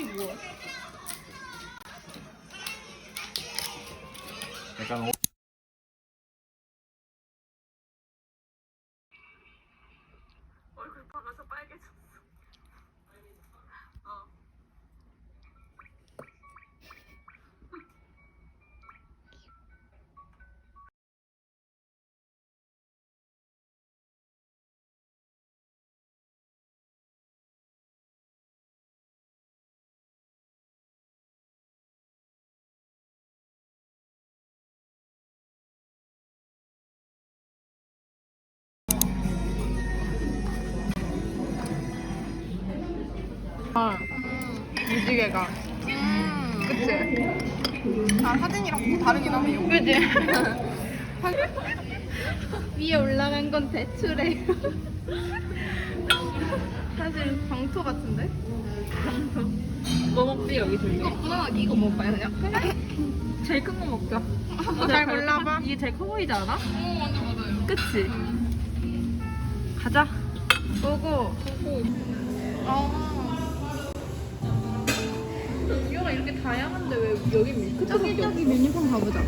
이거. 약 아, 무지개가. 그치? 아, 사진이랑 좀 다르긴 하네요. 그치? 위에 올라간 건 대추래요. 사실 방토 같은데? 방토. 뭐 먹지 여기 둘 이거 무난하게 이거 먹어요, 그냥? 그래? 제일 큰 거 먹자. 잘 골라봐. 이게 제일 커 보이지 않아? 오, 완전 맞아요. 그치? 가자. 보고. 아. 이거가 이렇게 다양한데 왜 여기 밀크 저기 저기 메뉴판 가보자.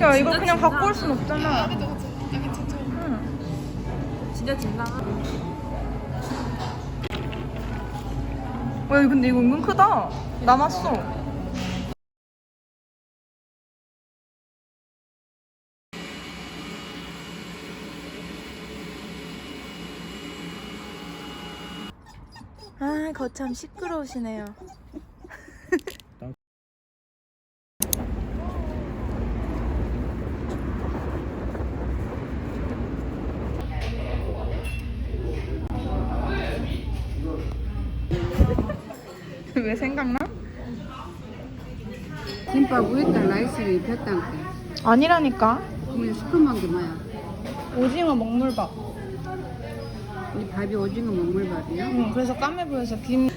야 이거 그냥 갖고 올 순 없잖아. 진짜 진상아. 와 근데 이거 은근 크다. 남았어. 아 거참 시끄러우시네요. 왜 생각나? 김밥 위에다 라이스를 입혔다니까. 아니라니까. 그러면 시커먼 게 뭐야? 오징어 먹물밥. 이 밥이 오징어 먹물밥이야? 응, 그래서 까매 보여서 김.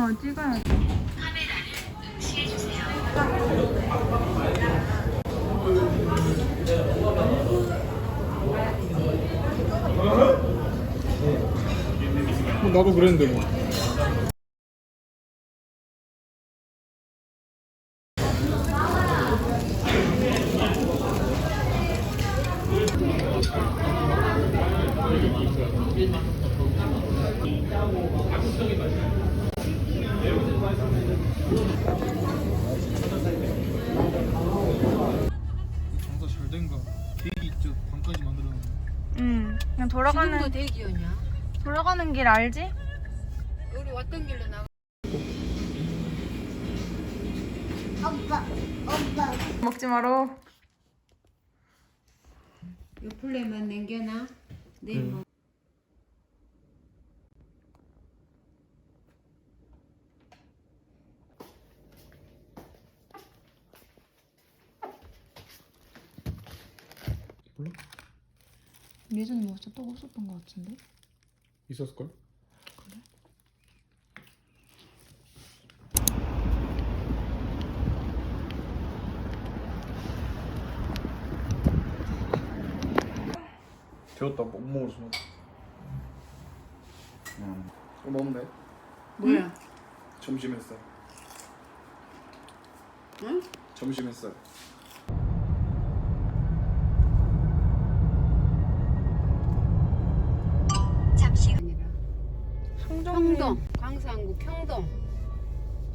어, 찍어야지. 나도 그랬는데 뭐. 장사 응, 그냥 지금도 돌아가는 대기였냐? 돌아가는 길 알지? 우리 왔던 길로 나가. 먹지 마라. 요 플레이만 남겨놔. 내일 응. 먹. 몰라? 예전에 먹었을 때 없었던 것 같은데? 있었을걸? 비웠다 못 먹을 수만. 음. 이거 먹으면 돼. 뭐야? 점심 했어. 응? 점심 했어. 평동 광산구 평동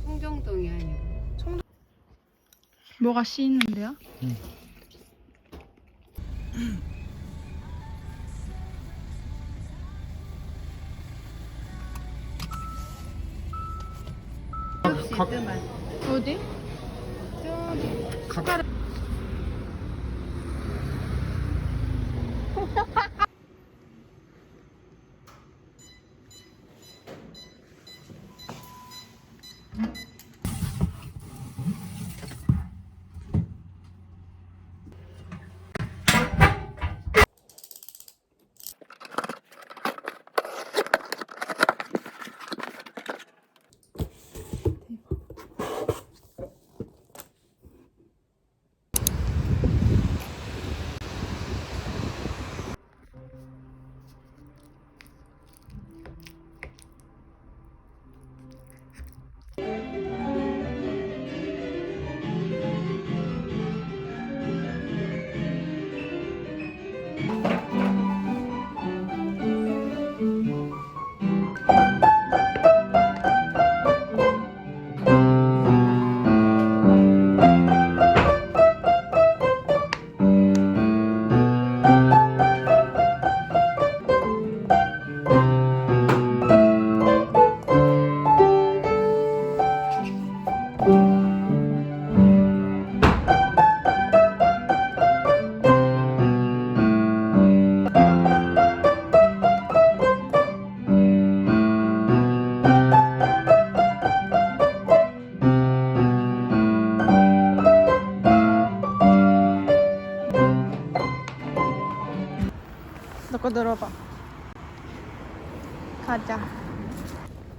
송정동이 아니고 뭐가 씌이는데요? 각- 어디? 너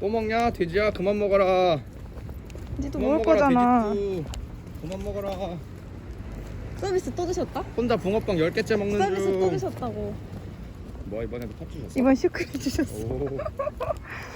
또 먹냐 돼지야 그만 먹어라. 그만 먹을 먹어라, 거잖아. 돼지도. 그만 먹어라. 서비스 또 드셨다? 혼자 붕어빵 10개째 먹는 서비스 중. 또 드셨다고. 뭐 이번에도 팥 주셨어? 이번 슈크림 주셨어. 오.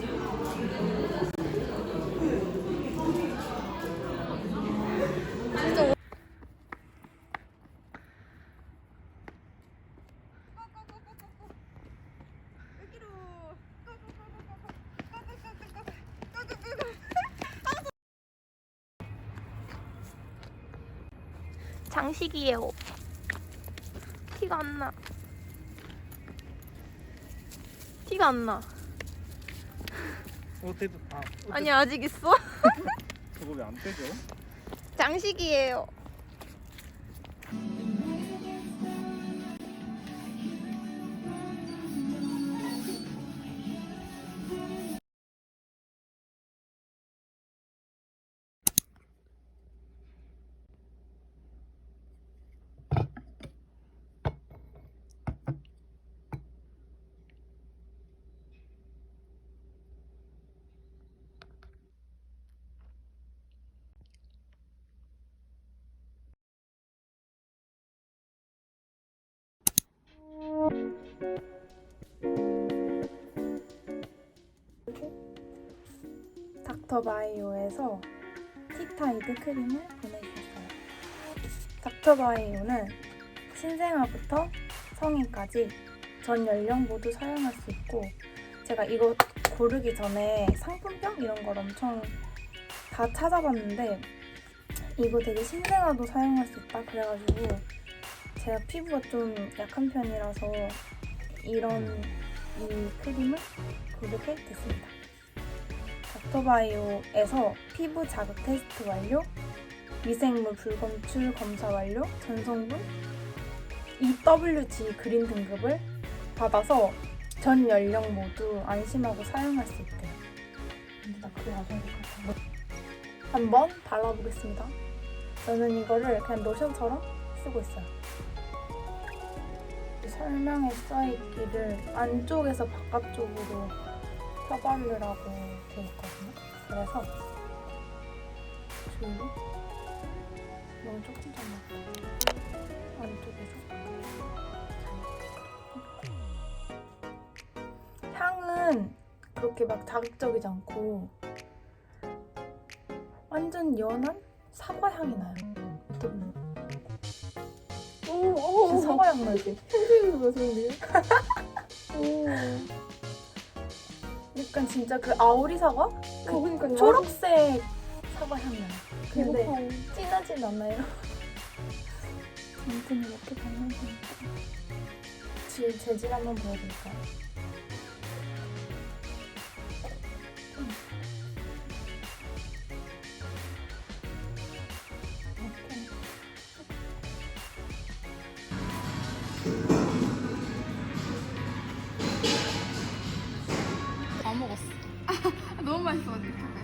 식이에요. 티가 안 나. 티가 안 나. 어때도 아 아니 아직 있어? 저거 왜안 빼져? 장식이에요. 닥터바이오에서 티타이드 크림을 보내주셨어요. 닥터바이오는 신생아부터 성인까지 전 연령 모두 사용할 수 있고 제가 이거 고르기 전에 상품평 이런 걸 엄청 다 찾아봤는데 이거 되게 신생아도 사용할 수 있다 그래가지고 제가 피부가 좀 약한 편이라서 이런 이 크림을 고르게 됐습니다. 닥터바이오에서 피부 자극 테스트 완료, 미생물 불검출 검사 완료, 전성분 EWG 그린 등급을 받아서 전 연령 모두 안심하고 사용할 수 있대요. 근데 나것 같아. 한번 발라보겠습니다. 저는 이거를 그냥 로션처럼 쓰고 있어요. 이 설명에 써있기를 안쪽에서 바깥쪽으로 펴바르라고 되어 있거든요. 그래서 줄로 너무 조금 잘랐다. 안쪽에서 향은 그렇게 막 자극적이지 않고 완전 연한 사과 향이 나요. 음. 진짜 사과 향 나지? 약간 진짜 그 아오리 사과? 그 그러니까 초록색 사과 향 나요. 근데 진하진 않아요. 아무튼 이렇게 발라주니까 질 재질 한번 보여드릴까요? 음. 너무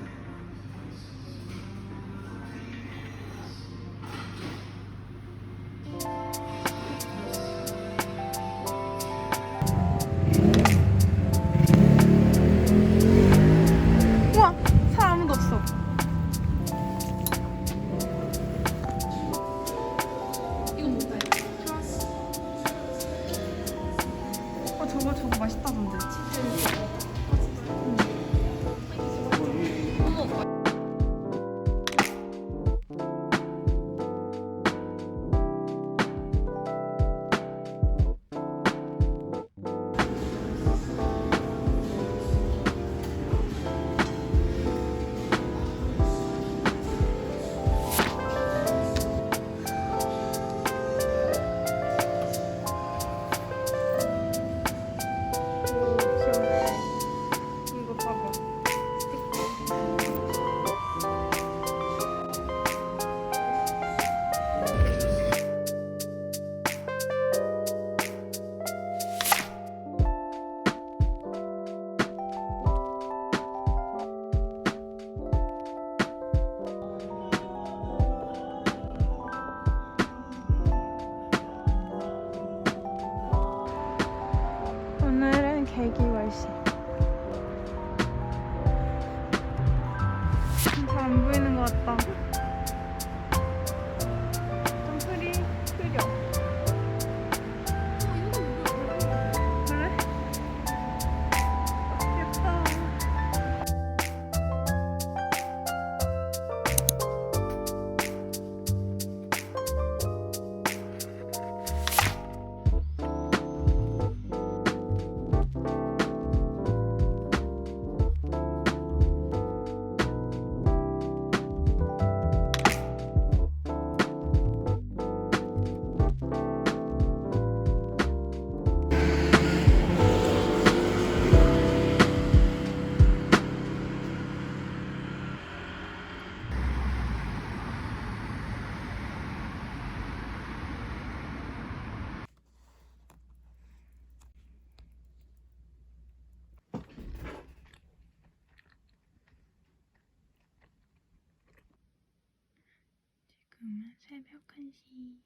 새벽 1시.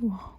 우와.